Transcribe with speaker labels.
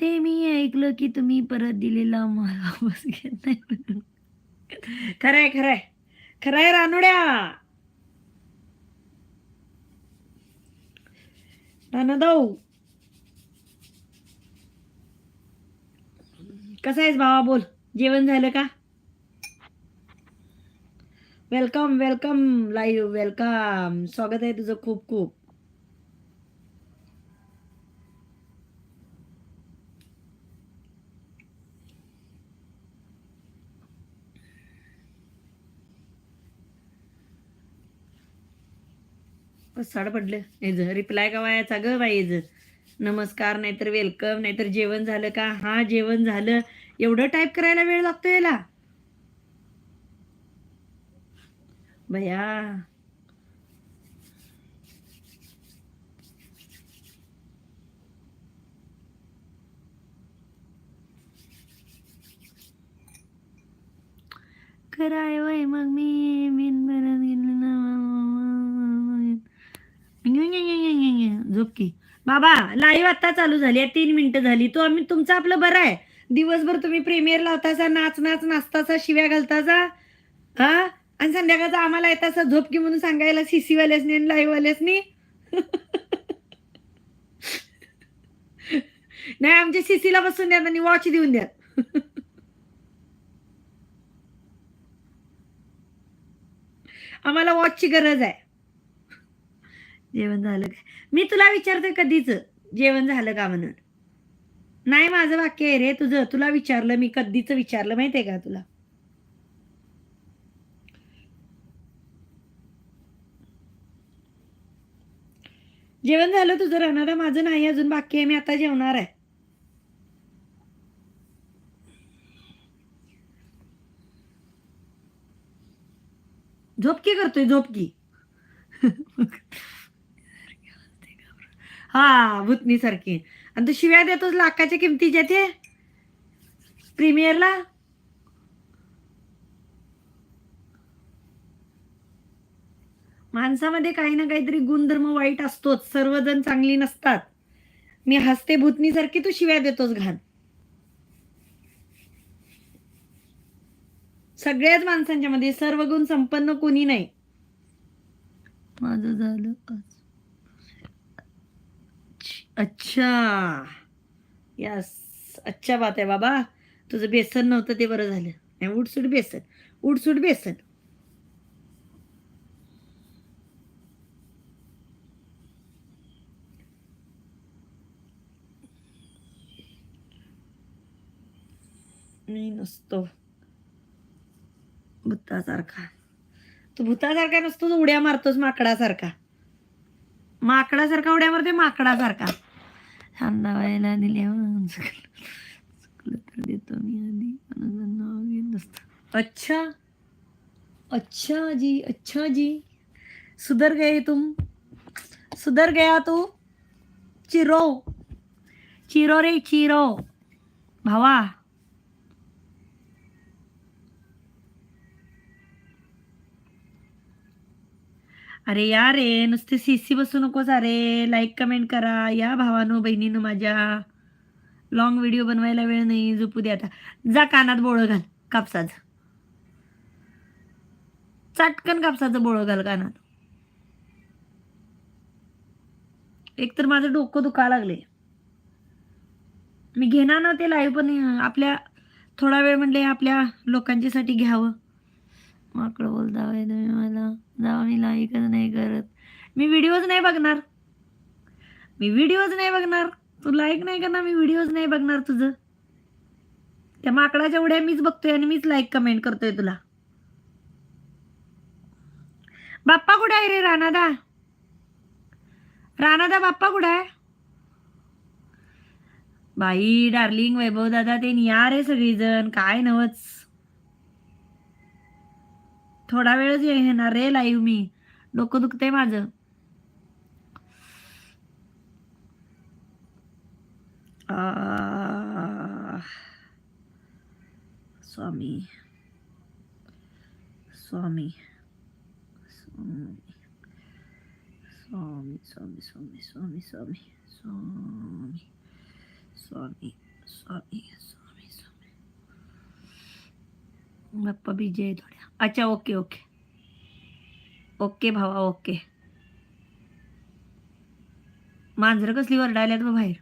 Speaker 1: ते मी ऐकलं की तुम्ही परत दिलेला मला वापस घेत नाही खरंय खरंय. खरंय रानुड्या. रानदाऊ कसा आहेस भावा? बोल. जेवण झालं का? Welcome welcome. Live welcome. स्वागत आहे तुझं खूप खूप. साड पडलं. हेज रिप्लाय का वायाचा ग बाईज नमस्कार नाहीतर वेलकम नाहीतर जेवण झालं का? हा जेवण झालं. एवढं टाईप करायला वेळ लागतो याला. भया. कराय वय मग मी बिन बरं गेलं ना झोपकी बाबा लाईव्ह आता चालू झाली आहे तीन मिनिटं झाली. तो आम्ही तुमचं आपलं बरं आहे. दिवसभर तुम्ही प्रीमियर लावतासा नाच नाच नाचतासा शिव्या घालतासा. हा? आणि संध्याकाळचा आम्हाला येतासा झोपकी म्हणून सांगायला सीसी वाल्यासनी आणि लाईव्ह वाल्यासनी? नाही आमच्या सीसीला बसून द्या आणि वॉच देऊन द्या. आम्हाला वॉचची गरज आहे. जेवण झालं का? मी तुला विचारते कधीच जेवण झालं का म्हणून? नाही माझं वाक्य आहे रे तुझं. तुला विचारलं मी कधीच विचारलं माहितीये का तुला? जेवण झालं तुझं राहणार माझं नाही अजून बाकी आहे. मी आता जेवणार आहे. झोपकी करतोय झोपकी. हा भूतनी सारखी आणि तू शिव्या देतोस लाखाच्या किमतीच्या ते? प्रीमियरला? माणसामध्ये काही ना काहीतरी गुणधर्म वाईट असतोच. सर्वजण चांगली नसतात. मी हसते भूतनी सारखी तू शिव्या देतोस घाण. सगळ्याच माणसांच्या मध्ये सर्व गुण संपन्न कोणी नाही. माझं झालं अच्छा. यस अच्छा बात आहे बाबा. तुझं बेसन नव्हतं ते बरं झालं. नाही उडसूट बेसन. उडसूट बेसन. मी नसतो भूतासारखा. तू भूतासारखा नसतो उड्या मारतोस माकडासारखा. माकडासारखा उड्या मारते माकडासारखा. शांताबाईला दिल्या चुकलं तर देतो मी आधी. माझं नाव घेत नसतं. अच्छा. अच्छा जी अच्छा जी. सुधर गए तुम. सुधर गया तू. चिरो. चिरो रे चिरो. भावा. अरे या रे नुसते सीसी बसू नकोस. अरे लाईक कमेंट करा. या भावानो बहिणीनं माझ्या. लॉंग व्हिडिओ बनवायला वेळ नाही झोपू दे आता. जा कानात बोळं घाल कापसाचं. चटकन कापसाचं बोळं घाल कानात. एक तर माझं डोकं दुखा लागले मी घेणार नव्हते लाईव्ह पण आपल्या थोडा वेळ म्हणले आपल्या लोकांच्यासाठी घ्यावं. माकडं बोलता होय तुम्ही मला. जावा मी लाईकच नाही करत. मी व्हिडिओज नाही बघणार. मी व्हिडिओज नाही बघणार. तू लाईक नाही करणार मी व्हिडिओज नाही बघणार तुझं. त्या माकडाच्या उड्या मीच बघतोय आणि मीच लाईक कमेंट करतोय तुला. बाप्पा कुठे आहे रे राणादा राणादा बाप्पा कुठे आहे? बाई डार्लिंग वैभव दादा ते निया रे सगळीजण. काय नवच थोडा वेळच येणार रे लाईव्ह मी डोकं दुखतंय माझं आ, स्वामी स्वामी स्वामी स्वामी स्वामी स्वामी स्वामी स्वामी स्वामी स्वामी स्वामी स्वामी स्वामी बाप्पा बिजे आहे थोड्या अच्छा ओके ओके. ओके भावा ओके. मांजरं कसली वरडायल्यात बा बाहेर.